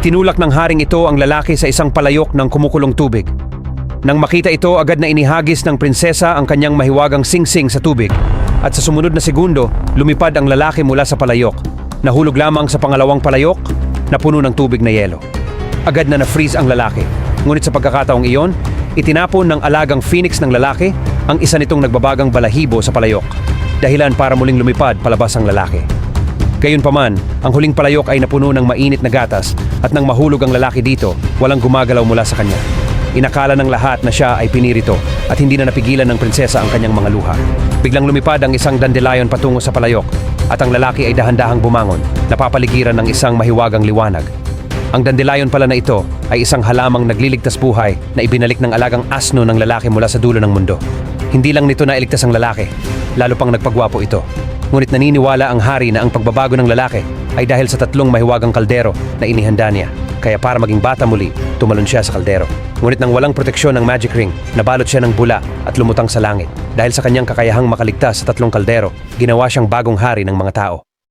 Itinulak ng haring ito ang lalaki sa isang palayok ng kumukulong tubig. Nang makita ito, agad na inihagis ng prinsesa ang kanyang mahiwagang singsing sa tubig. At sa sumunod na segundo, lumipad ang lalaki mula sa palayok. Nahulog lamang sa pangalawang palayok na puno ng tubig na yelo. Agad na na-freeze ang lalaki. Ngunit sa pagkakataong iyon, itinapon ng alagang phoenix ng lalaki ang isa nitong nagbabagang balahibo sa palayok. Dahilan para muling lumipad palabas ang lalaki. Gayunpaman, ang huling palayok ay napuno ng mainit na gatas at nang mahulog ang lalaki dito, walang gumagalaw mula sa kanya. Inakala ng lahat na siya ay pinirito at hindi na napigilan ng prinsesa ang kanyang mga luha. Biglang lumipad ang isang dandelion patungo sa palayok at ang lalaki ay dahan-dahang bumangon, napapaligiran ng isang mahiwagang liwanag. Ang dandelion pala na ito ay isang halamang nagliligtas buhay na ibinalik ng alagang asno ng lalaki mula sa dulo ng mundo. Hindi lang nito nailigtas ang lalaki, lalo pang nagpagwapo ito. Ngunit naniniwala ang hari na ang pagbabago ng lalaki ay dahil sa tatlong mahiwagang kaldero na inihanda niya. Kaya para maging bata muli, tumalon siya sa kaldero. Ngunit nang walang proteksyon ng magic ring, nabalot siya ng bula at lumutang sa langit. Dahil sa kanyang kakayahang makaligtas sa tatlong kaldero, ginawa siyang bagong hari ng mga tao.